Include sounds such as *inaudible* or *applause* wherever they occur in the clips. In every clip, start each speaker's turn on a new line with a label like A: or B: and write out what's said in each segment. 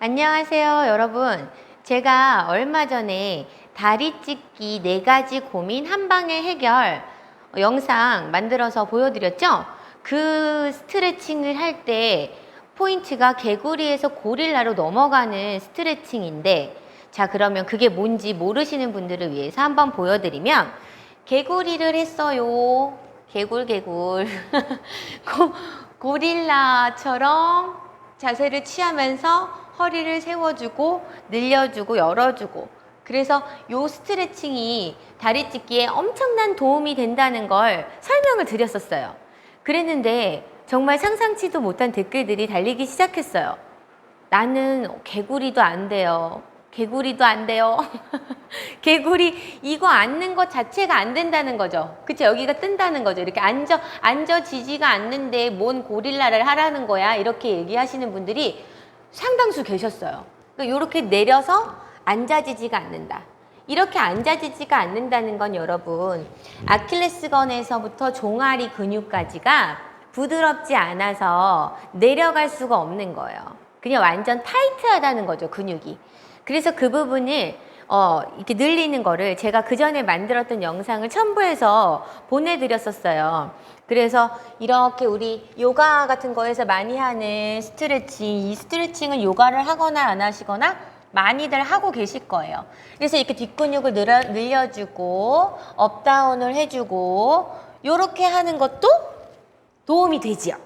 A: 안녕하세요, 여러분. 제가 얼마 전에 다리 찢기 네 가지 고민 한 방에 해결 영상 만들어서 보여드렸죠? 그 스트레칭을 할 때 포인트가 개구리에서 고릴라로 넘어가는 스트레칭인데 자, 그러면 그게 뭔지 모르시는 분들을 위해서 한번 보여드리면 개구리를 했어요. 개굴, 개굴. *laughs* 고, 고릴라처럼 자세를 취하면서 허리를 세워주고 늘려주고 열어주고 그래서 요 스트레칭이 다리 찢기에 엄청난 도움이 된다는 걸 설명을 드렸었어요. 그랬는데 정말 상상치도 못한 댓글들이 달리기 시작했어요. 나는 개구리도 안 돼요. 개구리도 안 돼요. *laughs* 개구리 이거 앉는 것 자체가 안 된다는 거죠. 그쵸? 여기가 뜬다는 거죠. 이렇게 앉아 앉아 지지가 않는데 뭔 고릴라를 하라는 거야. 이렇게 얘기하시는 분들이 상당수 계셨어요. 그러니까 이렇게 내려서 앉아지지가 않는다. 이렇게 앉아지지가 않는다는 건 여러분 아킬레스건에서부터 종아리 근육까지가 부드럽지 않아서 내려갈 수가 없는 거예요. 그냥 완전 타이트하다는 거죠 근육이. 그래서 그 부분을 어, 이렇게 늘리는 거를 제가 그 전에 만들었던 영상을 첨부해서 보내드렸었어요. 그래서 이렇게 우리 요가 같은 거에서 많이 하는 스트레칭, 이 스트레칭은 요가를 하거나 안 하시거나 많이들 하고 계실 거예요. 그래서 이렇게 뒷근육을 늘어, 늘려주고, 업다운을 해주고, 요렇게 하는 것도 도움이 되지요.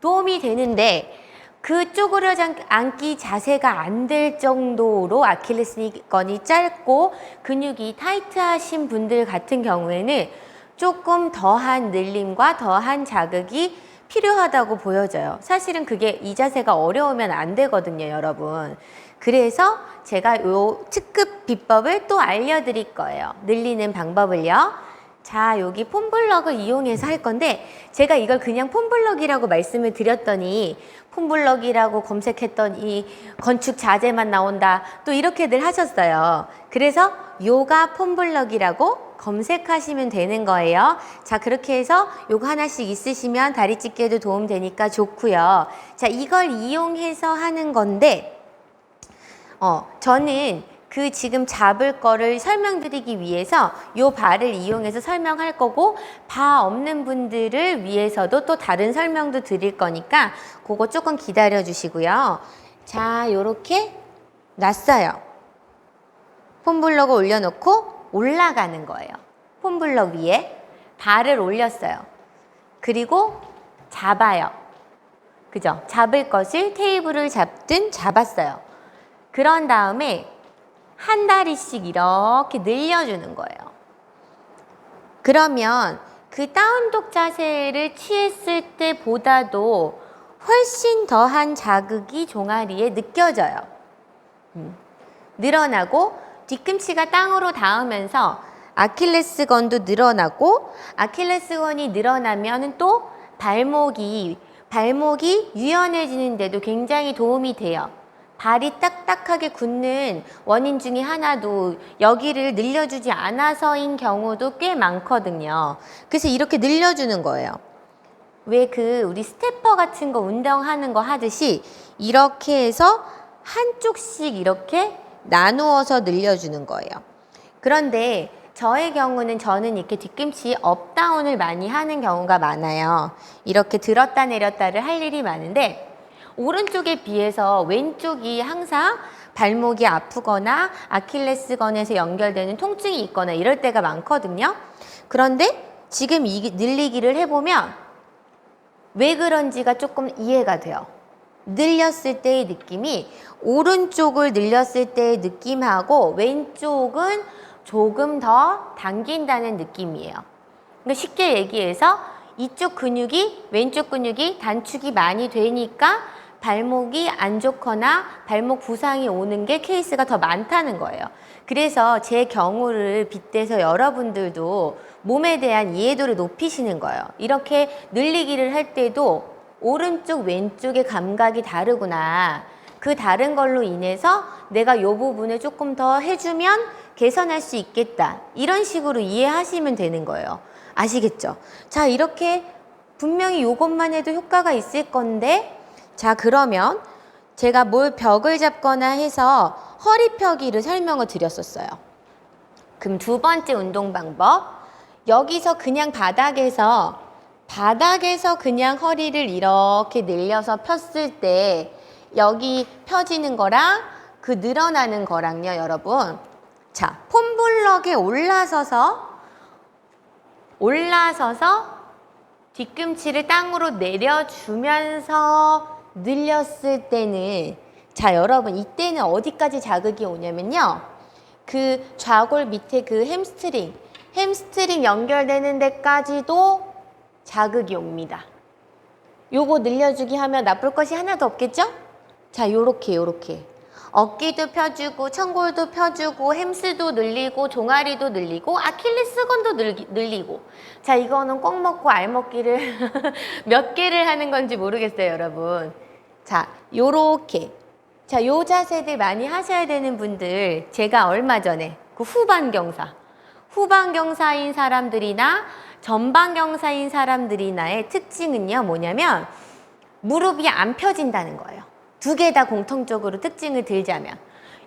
A: 도움이 되는데, 그쪽으로 앉기 자세가 안 될 정도로 아킬레스건이 짧고 근육이 타이트하신 분들 같은 경우에는 조금 더한 늘림과 더한 자극이 필요하다고 보여져요. 사실은 그게 이 자세가 어려우면 안 되거든요, 여러분. 그래서 제가 요 특급 비법을 또 알려드릴 거예요. 늘리는 방법을요. 자, 여기 폼블럭을 이용해서 할 건데 제가 이걸 그냥 폼블럭이라고 말씀을 드렸더니 폼블럭이라고 검색했더니 건축 자재만 나온다. 또 이렇게들 하셨어요. 그래서 요가 폼블럭이라고 검색하시면 되는 거예요. 자, 그렇게 해서 요거 하나씩 있으시면 다리 찢기에도 도움 되니까 좋고요. 자, 이걸 이용해서 하는 건데 어, 저는 그 지금 잡을 거를 설명드리기 위해서 요 발을 이용해서 설명할 거고 바 없는 분들을 위해서도 또 다른 설명도 드릴 거니까 그거 조금 기다려 주시고요. 자, 요렇게 놨어요. 폼블럭을 올려놓고 올라가는 거예요. 폼블럭 위에 발을 올렸어요. 그리고 잡아요. 그죠? 잡을 것을 테이블을 잡든 잡았어요. 그런 다음에 한 다리씩 이렇게 늘려주는 거예요. 그러면 그 다운독 자세를 취했을 때보다도 훨씬 더한 자극이 종아리에 느껴져요. 음. 늘어나고 뒤꿈치가 땅으로 닿으면서 아킬레스건도 늘어나고 아킬레스건이 늘어나면 또 발목이 발목이 유연해지는데도 굉장히 도움이 돼요. 발이 딱딱하게 굳는 원인 중에 하나도 여기를 늘려주지 않아서인 경우도 꽤 많거든요. 그래서 이렇게 늘려주는 거예요. 왜 그 우리 스태퍼 같은 거 운동하는 거 하듯이 이렇게 해서 한쪽씩 이렇게 나누어서 늘려주는 거예요. 그런데 저의 경우는 저는 이렇게 뒤꿈치 업다운을 많이 하는 경우가 많아요. 이렇게 들었다 내렸다를 할 일이 많은데 오른쪽에 비해서 왼쪽이 항상 발목이 아프거나 아킬레스건에서 연결되는 통증이 있거나 이럴 때가 많거든요. 그런데 지금 이 늘리기를 해보면 왜 그런지가 조금 이해가 돼요. 늘렸을 때의 느낌이 오른쪽을 늘렸을 때의 느낌하고 왼쪽은 조금 더 당긴다는 느낌이에요. 그러니까 쉽게 얘기해서 이쪽 근육이 왼쪽 근육이 단축이 많이 되니까 발목이 안 좋거나 발목 부상이 오는 게 케이스가 더 많다는 거예요. 그래서 제 경우를 빗대서 여러분들도 몸에 대한 이해도를 높이시는 거예요. 이렇게 늘리기를 할 때도 오른쪽 왼쪽의 감각이 다르구나. 그 다른 걸로 인해서 내가 요 부분을 조금 더 해주면 개선할 수 있겠다. 이런 식으로 이해하시면 되는 거예요. 아시겠죠? 자, 이렇게 분명히 요것만 해도 효과가 있을 건데, 자, 그러면 제가 뭘 벽을 잡거나 해서 허리 펴기를 설명을 드렸었어요. 그럼 두 번째 운동 방법. 여기서 그냥 바닥에서 바닥에서 그냥 허리를 이렇게 늘려서 폈을 때 여기 펴지는 거랑 그 늘어나는 거랑요, 여러분. 자, 폼블럭에 올라서서 올라서서 뒤꿈치를 땅으로 내려주면서 늘렸을 때는 자 여러분 이때는 어디까지 자극이 오냐면요. 그 좌골 밑에 그 햄스트링 햄스트링 연결되는 데까지도 자극이 옵니다. 요거 늘려주기 하면 나쁠 것이 하나도 없겠죠? 자 요렇게 요렇게 어깨도 펴주고 천골도 펴주고 햄스도 늘리고 종아리도 늘리고 아킬레스건도 늘리고. 자 이거는 꼭 먹고 알 먹기를 *laughs* 몇 개를 하는 건지 모르겠어요 여러분. 자 요렇게. 자 요 자세들 많이 하셔야 되는 분들 제가 얼마 전에 그 후반 경사. 후반 경사인 사람들이나 전방 경사인 사람들이나의 특징은요 뭐냐면 무릎이 안 펴진다는 거예요. 두 개 다 공통적으로 특징을 들자면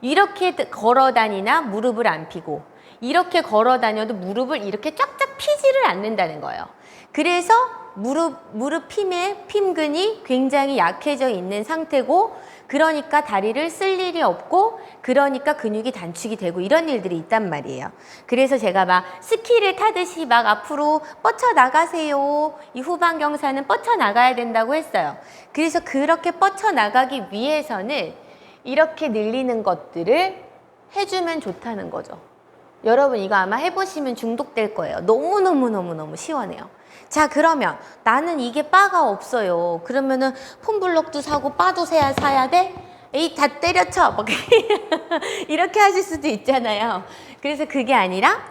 A: 이렇게 걸어 다니나 무릎을 안 피고 이렇게 걸어 다녀도 무릎을 이렇게 쫙쫙 피지를 않는다는 거예요. 그래서 무릎 무릎 핌의 핌근이 굉장히 약해져 있는 상태고 그러니까 다리를 쓸 일이 없고 그러니까 근육이 단축이 되고 이런 일들이 있단 말이에요. 그래서 제가 막 스키를 타듯이 막 앞으로 뻗쳐 나가세요. 이 후방 경사는 뻗쳐 나가야 된다고 했어요. 그래서 그렇게 뻗쳐 나가기 위해서는 이렇게 늘리는 것들을 해주면 좋다는 거죠. 여러분 이거 아마 해보시면 중독될 거예요. 너무너무너무너무 시원해요. 자 그러면 나는 이게 바가 없어요. 그러면은 폼블럭도 사고 바도 사야, 사야 돼? 에이 다 때려쳐. 막 *laughs* 이렇게 하실 수도 있잖아요. 그래서 그게 아니라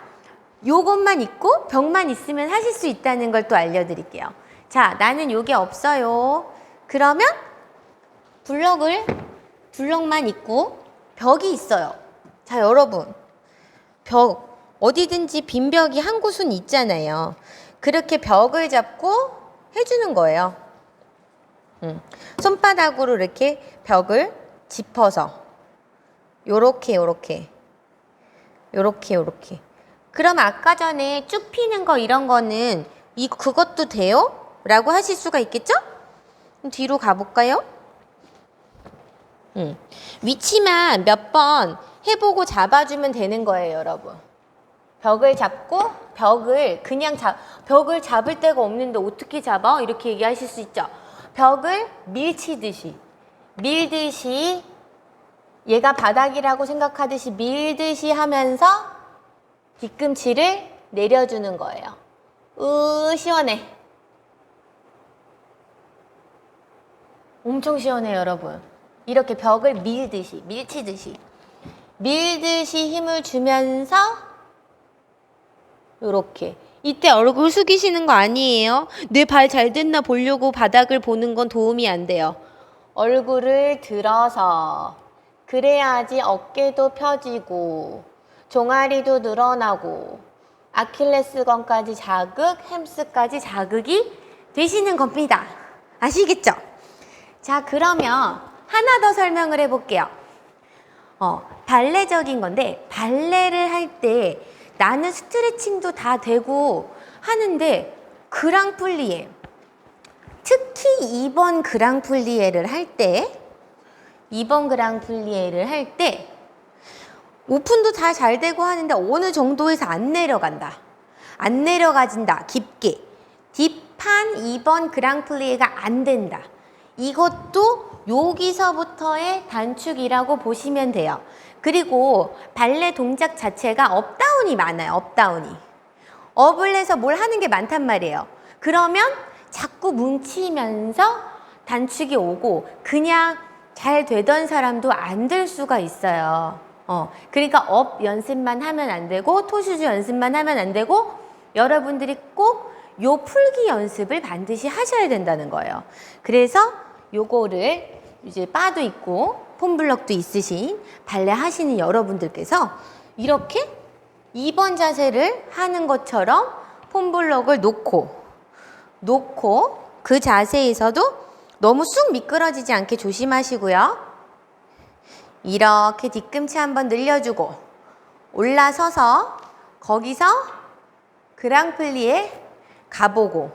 A: 요것만 있고 벽만 있으면 하실 수 있다는 걸 또 알려드릴게요. 자 나는 요게 없어요. 그러면 블럭을 블럭만 있고 벽이 있어요. 자 여러분 벽 어디든지 빈 벽이 한 곳은 있잖아요. 그렇게 벽을 잡고 해주는 거예요. 음. 손바닥으로 이렇게 벽을 짚어서 요렇게 요렇게 요렇게 요렇게 그럼 아까 전에 쭉 피는 거 이런 거는 이 그것도 돼요? 라고 하실 수가 있겠죠? 뒤로 가볼까요? 음. 위치만 몇 번 해보고 잡아주면 되는 거예요, 여러분. 벽을 잡고 벽을 그냥 잡 벽을 잡을 데가 없는데 어떻게 잡아? 이렇게 얘기하실 수 있죠. 벽을 밀치듯이 밀듯이 얘가 바닥이라고 생각하듯이 밀듯이 하면서 뒤꿈치를 내려주는 거예요. 으 시원해. 엄청 시원해요, 여러분. 이렇게 벽을 밀듯이 밀치듯이 밀듯이 힘을 주면서 요렇게 이때 얼굴 숙이시는 거 아니에요? 내발잘 됐나 보려고 바닥을 보는 건 도움이 안 돼요. 얼굴을 들어서 그래야지 어깨도 펴지고 종아리도 늘어나고 아킬레스건까지 자극, 햄스까지 자극이 되시는 겁니다. 아시겠죠? 자, 그러면 하나 더 설명을 해볼게요. 어, 발레적인 건데 발레를 할 때 나는 스트레칭도 다 되고 하는데 그랑플리에 특히 2번 그랑플리에를 할 때 2번 그랑플리에를 할 때 오픈도 다 잘 되고 하는데 어느 정도에서 안 내려간다. 안 내려가진다. 깊게. 딥한 2번 그랑플리에가 안 된다. 이것도 여기서부터의 단축이라고 보시면 돼요. 그리고 발레 동작 자체가 업다운이 많아요. 업다운이. 업을 해서 뭘 하는 게 많단 말이에요. 그러면 자꾸 뭉치면서 단축이 오고 그냥 잘 되던 사람도 안 될 수가 있어요. 어, 그러니까 업 연습만 하면 안 되고 토슈즈 연습만 하면 안 되고 여러분들이 꼭 요 풀기 연습을 반드시 하셔야 된다는 거예요. 그래서 요거를 이제 바도 있고 폼블럭도 있으신 발레 하시는 여러분들께서 이렇게 2번 자세를 하는 것처럼 폼블럭을 놓고 놓고 그 자세에서도 너무 쑥 미끄러지지 않게 조심하시고요. 이렇게 뒤꿈치 한번 늘려주고 올라서서 거기서 그랑플리에 가보고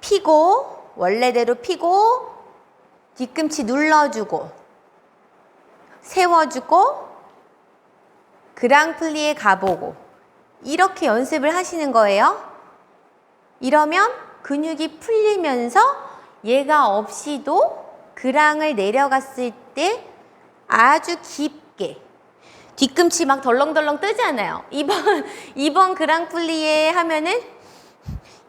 A: 피고 원래대로 피고 뒤꿈치 눌러주고 세워주고 그랑플리에 가보고 이렇게 연습을 하시는 거예요. 이러면 근육이 풀리면서 얘가 없이도 그랑을 내려갔을 때 아주 깊게 뒤꿈치 막 덜렁덜렁 뜨잖아요. 2번, 2번 그랑플리에 하면은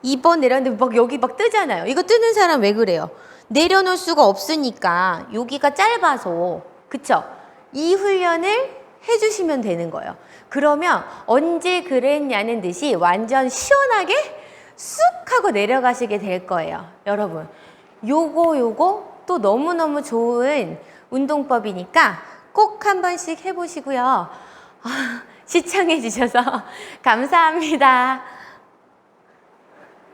A: 2번 내렸는데 막 여기 막 뜨잖아요. 이거 뜨는 사람 왜 그래요? 내려놓을 수가 없으니까 여기가 짧아서 그쵸? 이 훈련을 해주시면 되는 거예요. 그러면 언제 그랬냐는 듯이 완전 시원하게 쑥 하고 내려가시게 될 거예요. 여러분, 요거 요거 또 너무너무 좋은 운동법이니까 꼭 한 번씩 해보시고요. 아, 시청해 주셔서 *laughs* 감사합니다.